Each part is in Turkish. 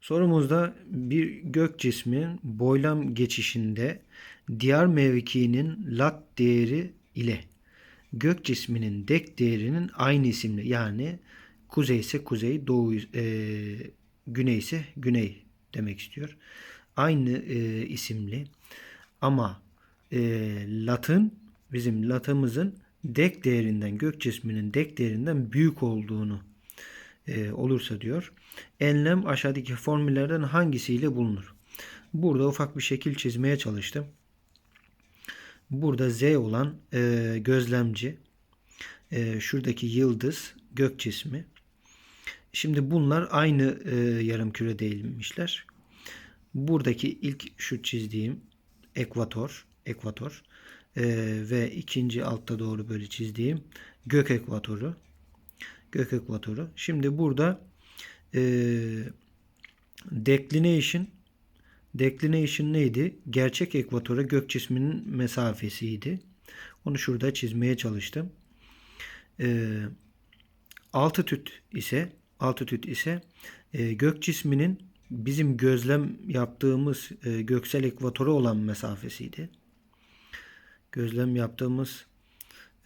Sorumuzda bir gök cismin boylam geçişinde diğer mevkinin lat değeri ile gök cisminin dek değerinin aynı isimli yani kuzey ise kuzey, doğu e, güney ise güney demek istiyor. Aynı e, isimli ama e, latın bizim latımızın dek değerinden gök cisminin dek değerinden büyük olduğunu e, olursa diyor. Enlem aşağıdaki formüllerden hangisiyle bulunur? Burada ufak bir şekil çizmeye çalıştım. Burada Z olan e, gözlemci, e, şuradaki yıldız gök cismi. Şimdi bunlar aynı e, yarım küre değilmişler. Buradaki ilk şu çizdiğim ekvator, ekvator e, ve ikinci altta doğru böyle çizdiğim gök ekvatoru gök ekvatoru. Şimdi burada e, declination declination neydi? Gerçek ekvatora gök cisminin mesafesiydi. Onu şurada çizmeye çalıştım. E, altitüt ise altitüt ise e, gök cisminin bizim gözlem yaptığımız e, göksel ekvatora olan mesafesiydi. Gözlem yaptığımız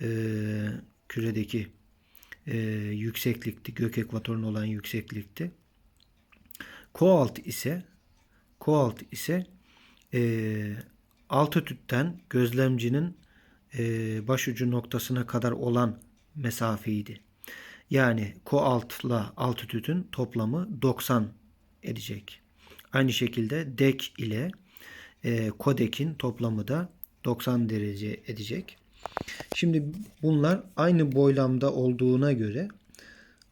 e, küredeki e, yükseklikti. Gök ekvatoruna olan yükseklikti. Koalt ise koalt ise e, altitütten gözlemcinin e, başucu noktasına kadar olan mesafeydi. Yani koaltla altitüdün toplamı 90 edecek. Aynı şekilde dek ile e, kodekin toplamı da 90 derece edecek. Şimdi bunlar aynı boylamda olduğuna göre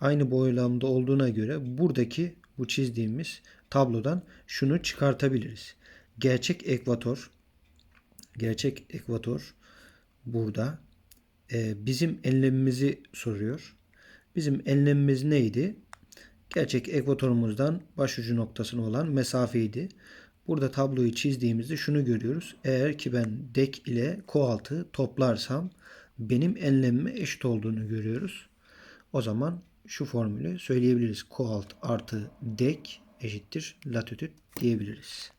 aynı boylamda olduğuna göre buradaki bu çizdiğimiz tablodan şunu çıkartabiliriz. Gerçek ekvator gerçek ekvator burada e, bizim enlemimizi soruyor. Bizim enlemimiz neydi? Gerçek ekvatorumuzdan başucu noktasına olan mesafeydi. Burada tabloyu çizdiğimizde şunu görüyoruz. Eğer ki ben dek ile koaltı toplarsam benim enlemime eşit olduğunu görüyoruz. O zaman şu formülü söyleyebiliriz. Koalt artı dek eşittir latitüt diyebiliriz.